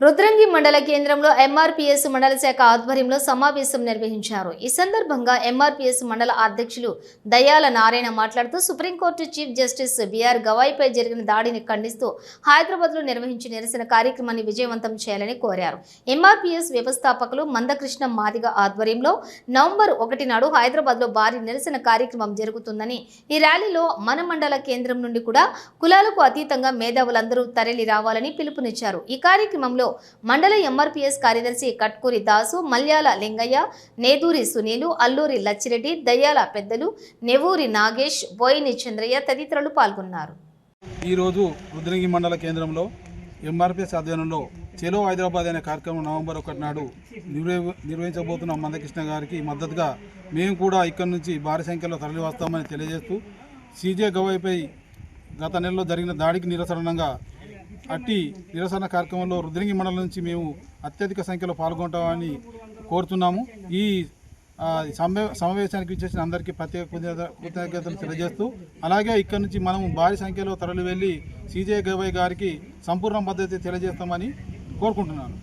రుద్రంగి మండల కేంద్రంలో ఎంఆర్పీఎస్ మండల శాఖ ఆధ్వర్యంలో సమావేశం నిర్వహించారు. ఈ సందర్భంగా ఎంఆర్పీఎస్ మండల అధ్యక్షులు దయాల నారాయణ మాట్లాడుతూ supreme court chief justice BR గవాయిపై జరిగిన దాడిని ఖండిస్తూ హైదరాబాద్లో నిర్వహించిన నిరసన కార్యక్రమాన్ని విజయవంతం చేయాలని కోరారు. ఎంఆర్పీఎస్ వ్యవస్థాపకులు మందకృష్ణ మాదిగ ఆధ్వర్యంలో నవంబర్ ఒకటి నాడు హైదరాబాద్లో భారీ నిరసన కార్యక్రమం జరుగుతుందని ఈ ర్యాలీలో మన మండల కేంద్రం నుండి కూడా కులాలకు అతీతంగా మేధావులందరూ తరలి రావాలని పిలుపునిచ్చారు. ఈ కార్యక్రమంలో మండల ఎంఆర్పీఎస్ కార్యదర్శి కట్కూరి దాసు మల్యాల లింగయ్య నేదూరి సునీలు అల్లూరి లచ్చిరెడ్డి దయ్యాల పెద్దలు నెవూరి నాగేష్ బోయిని చంద్రయ్య తదితరులు పాల్గొన్నారు. ఈరోజు రుద్రంగి మండల కేంద్రంలో ఎంఆర్పీఎస్ ఆధ్వర్యంలో చెలో హైదరాబాద్ అనే కార్యక్రమం నవంబర్ ఒకటి నాడు నిర్వహించబోతున్న మందకృష్ణ గారికి మద్దతుగా మేము కూడా ఇక్కడి నుంచి భారీ సంఖ్యలో తరలి వస్తామని తెలియజేస్తూ సీజే గవాయిపై గత నెలలో జరిగిన దాడికి నిరసనంగా అట్టి నిరసన కార్యక్రమంలో రుద్రంగి మండలం నుంచి మేము అత్యధిక సంఖ్యలో పాల్గొంటామని కోరుతున్నాము. ఈ సమావేశానికి ఇచ్చేసిన అందరికీ ప్రత్యేక కృతజ్ఞతలు తెలియజేస్తూ అలాగే ఇక్కడ నుంచి మనము భారీ సంఖ్యలో తరలి వెళ్ళి సీజే గవై గారికి సంపూర్ణ మద్దతు తెలియజేస్తామని కోరుకుంటున్నాను.